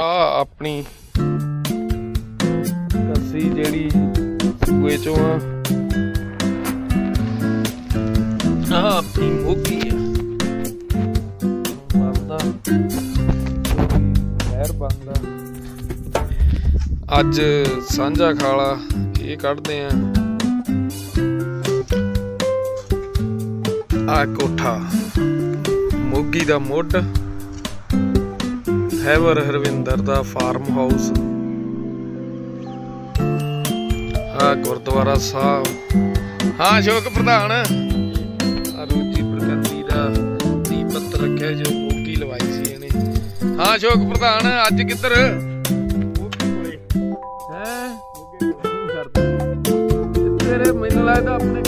ਆ ਆਪਣੀ ਕੱਸੀ ਜਿਹੜੀ ਸੂਏ ਚੋਂ ਆ। ਆ ਆਪਣੀ ਮੋਗੀ ਆ। ਬੰਦਾ। ਖੈਰ ਬੰਦਾ। ਅੱਜ ਸਾਂਝਾ ਖਾਲਾ ਇਹ ਕੱਢਦੇ ਆ। ਆ ਕੋਠਾ। ਮੋਗੀ ਦਾ ਮੁੱਢ। ਹੈਵਰ ਹਰਵਿੰਦਰ ਦਾ ਫਾਰਮ ਹਾਊਸ ਆ ਗੁਰਦੁਆਰਾ ਸਾਹਿਬ। ਹਾਂ ਸ਼ੋਕ ਪ੍ਰਧਾਨ। ਆ ਪ੍ਰਗਤੀ ਦਾ ਦੀਪਤ ਰੱਖਿਆ, ਜੋ ਮੋਗੀ ਲਵਾਈ ਸੀ ਇਹਨੇ। ਹਾਂ ਸ਼ੋਕ ਪ੍ਰਧਾਨ, ਅੱਜ ਕਿੱਧਰ? ਹੈ? ਤੇਰੇ ਮੈਨੂੰ ਲੱਗਦਾ ਆਪਣੇ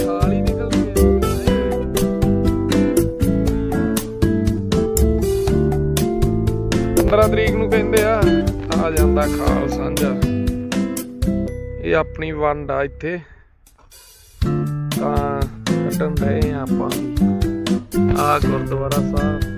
15 ਤਰੀਕ ਨੂੰ ਕਹਿੰਦੇ ਆ ਆ ਜਾਂਦਾ ਖਾਲ ਸਾਂਝਾ। ਇਹ ਆਪਣੀ ਵੰਡ ਆ ਇੱਥੇ। ਤਾਂ ਕੱਢਣ ਦੇ ਆਪਾਂ। ਆ ਗੁਰਦੁਆਰਾ ਸਾਹਿਬ।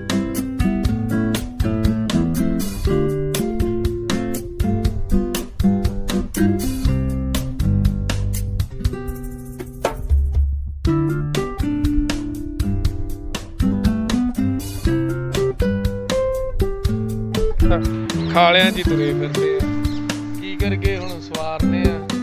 ਖਾਲਿਆਂ 'ਚ ਹੀ ਤੁਰੇ ਫਿਰਦੇ ਆ। ਕੀ ਕਰਕੇ ਹੁਣ ਸਵਾਰਨੇ ਆ ਆ।